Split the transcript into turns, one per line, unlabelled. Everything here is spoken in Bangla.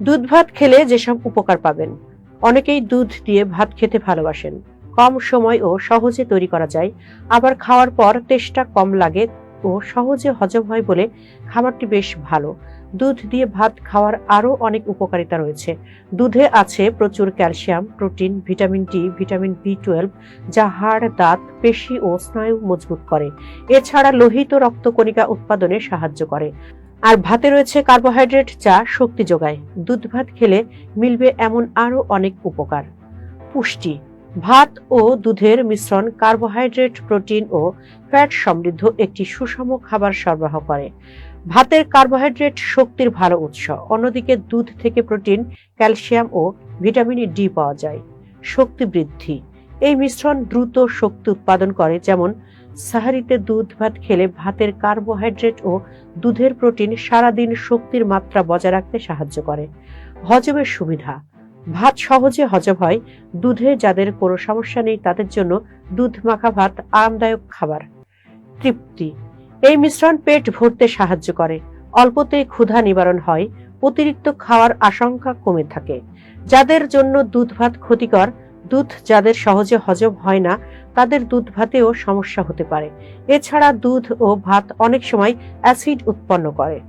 দুধ ভাত খেলে যেসব উপকার পাবেন। অনেকেই দুধ দিয়ে ভাত খেতে ভালোবাসেন। কম সময় ও সহজে তৈরি করা যায়। আবার খাওয়ার পর তেষ্টা কম লাগে ও সহজে হজম হয় বলে খাবারটি বেশ ভালো। দুধ দিয়ে ভাত খাওয়ার আরও অনেক উপকারিতা রয়েছে। দুধে আছে প্রচুর calcium, protein, vitamin D, vitamin B twelve, যা হাড়, দাঁত, পেশি ও স্নায়ু মজবুত করে। এছাড়া লোহিত রক্তকণিকা উৎপাদনে সাহায্য করে। আর ভাতে রয়েছে কার্বোহাইড্রেট, যা শক্তি যোগায়। দুধ ভাত খেলে মিলবে এমন আরও অনেক উপকার। পুষ্টি ভাত ও দুধের মিশ্রণ, কার্বোহাইড্রেট, প্রোটিন ও ফ্যাট সমৃদ্ধ একটি সুষম খাবার সরবরাহ করে। ভাতের কার্বোহাইড্রেট শক্তির ভালো উৎস। অন্যদিকে দুধ থেকে প্রোটিন, ক্যালসিয়াম ও ভিটামিন ডি পাওয়া যায়। শক্তি বৃদ্ধি। এই মিশ্রণ দ্রুত শক্তি উৎপাদন করে, যেমন সাহারিতে দুধ ভাত খেলে ভাতের কার্বোহাইড্রেট ও দুধের প্রোটিন সারাদিন শক্তির মাত্রা বজায় রাখতে সাহায্য করে। হজমের সুবিধা। ভাত সহজে হজম হয়। দুধে যাদের কোনো সমস্যা নেই, তাদের জন্য দুধ মাখা ভাত আরামদায়ক খাবার। তৃপ্তি। এই মিশ্রণ পেট ভরতে সাহায্য করে। অল্পতেই ক্ষুধা নিবারণ হয়। অতিরিক্ত খাওয়ার আশঙ্কা কমে থাকে। যাদের জন্য দুধ ভাত ক্ষতিকর, দুধ যাদের সহজে হজম হয় না, তাদের দুধ ভাতেও সমস্যা হতে পারে। এছাড়া দুধ ও ভাত অনেক সময় অ্যাসিড উৎপন্ন করে।